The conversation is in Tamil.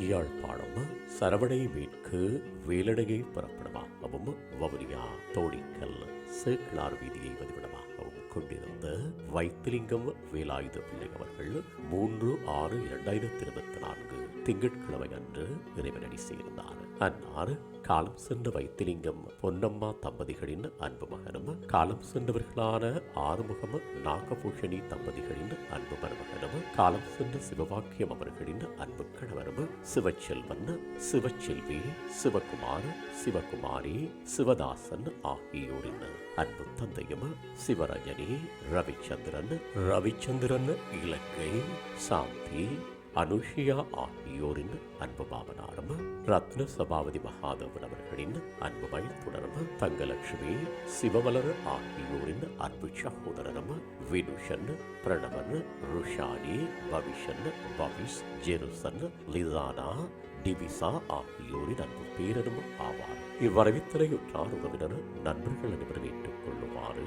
யாழ்ப்பாணம் சரவணை மீட்கு வேலடையை புறப்படமாகவும் வவுனியா தோணிக்கல் சேக்கிழார் வீதியை வதிவிடமாகவும் கொண்டிருந்த வைத்திலிங்கம் வேலாயுத பிள்ளை அவர்கள் மூன்று ஆறு இரண்டாயிரத்தி இருபத்தி நான்கு திங்கட்கிழமை அன்று இறைவனடி சேர்ந்தார். அன்னார் காலம் சென்ற வைத்திலிங்கம் பொன்னம்மா தம்பதிகளின் அன்பு காலம் சென்றவர்களான ஆறுமுகம் நாகபூஷணி தம்பதிகளின் அன்பு மருமகனும் காலம் சென்ற சிவவாக்கியம் அவர்களின் அன்பு கணவரும் சிவச்செல்வன் சிவச்செல்வி சிவகுமார் சிவகுமாரி சிவதாசன் ஆகியோரின் அன்பு தந்தையும் சிவரஜனி ரவிச்சந்திரன் ரவிச்சந்திரன் இலக்கை சாந்தி அனுஷியா ஆகியோரின் அன்பு பாவனாரும் ரத்ன சபாபதி மகாதேவன் அவர்களின் அன்பு மைத்துடரும் தங்கலட்சுமி சிவமலர் ஆகியோரின் அன்பு சகோதரரும் வினுஷன் பிரணவன் ருஷானி பவிஷன் பவிஷ் ஜெருசன் லிசானா டிவிசா ஆகியோரின் அன்பு பேரரும் ஆவார். இவ்வரவித்தலையுற்றார் உறவினர் நண்பர்கள் அனைவரும் ஏற்றுக்கொள்ளுமாறு